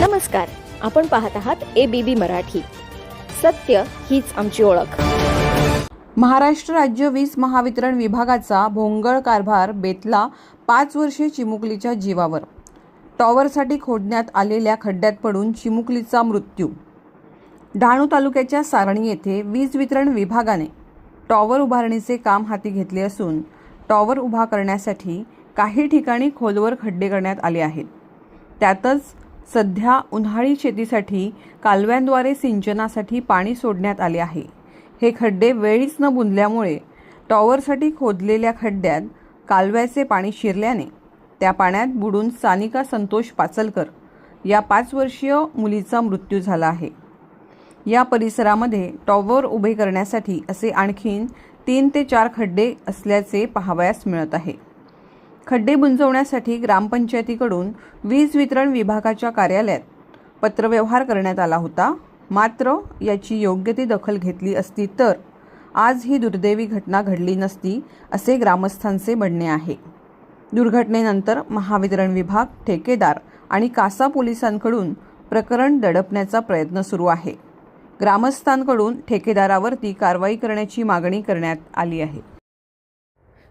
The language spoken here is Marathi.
नमस्कार आपण पाहत आहात ए बी बी मराठी. सत्य हीच आमची ओळख. महाराष्ट्र राज्य वीज महावितरण विभागाचा भोंगळ कारभार बेतला पाच वर्षे चिमुकलीच्या जीवावर. टॉवरसाठी खोदण्यात आलेल्या खड्ड्यात पडून चिमुकलीचा मृत्यू. डहाणू तालुक्याच्या सारणी येथे वीज वितरण विभागाने टॉवर उभारणीचे काम हाती घेतले असून टॉवर उभा करण्यासाठी काही ठिकाणी खोलवर खड्डे करण्यात आले आहेत. त्यातच सध्या उन्हाळी शेतीसाठी कालव्यांद्वारे सिंचनासाठी पाणी सोडण्यात आले आहे. हे खड्डे वेळीच न बुंदल्यामुळे टॉवरसाठी खोदलेल्या खड्ड्यात कालव्याचे पाणी शिरल्याने त्या पाण्यात बुडून सानिका संतोष पाचलकर या पाच वर्षीय मुलीचा मृत्यू झाला आहे. या परिसरामध्ये टॉवर उभे करण्यासाठी असे आणखीन तीन ते चार खड्डे असल्याचे पाहावयास मिळत आहे. खड्डे बुंजवण्यासाठी ग्रामपंचायतीकडून वीज वितरण विभागाच्या कार्यालयात पत्रव्यवहार करण्यात आला होता. मात्र याची योग्य ती दखल घेतली असती तर आज ही दुर्दैवी घटना घडली नसती असे ग्रामस्थांचे म्हणणे आहे. दुर्घटनेनंतर महावितरण विभाग ठेकेदार आणि कासा पोलिसांकडून प्रकरण दडपण्याचा प्रयत्न सुरू आहे. ग्रामस्थांकडून ठेकेदारावरती कारवाई करण्याची मागणी करण्यात आली आहे.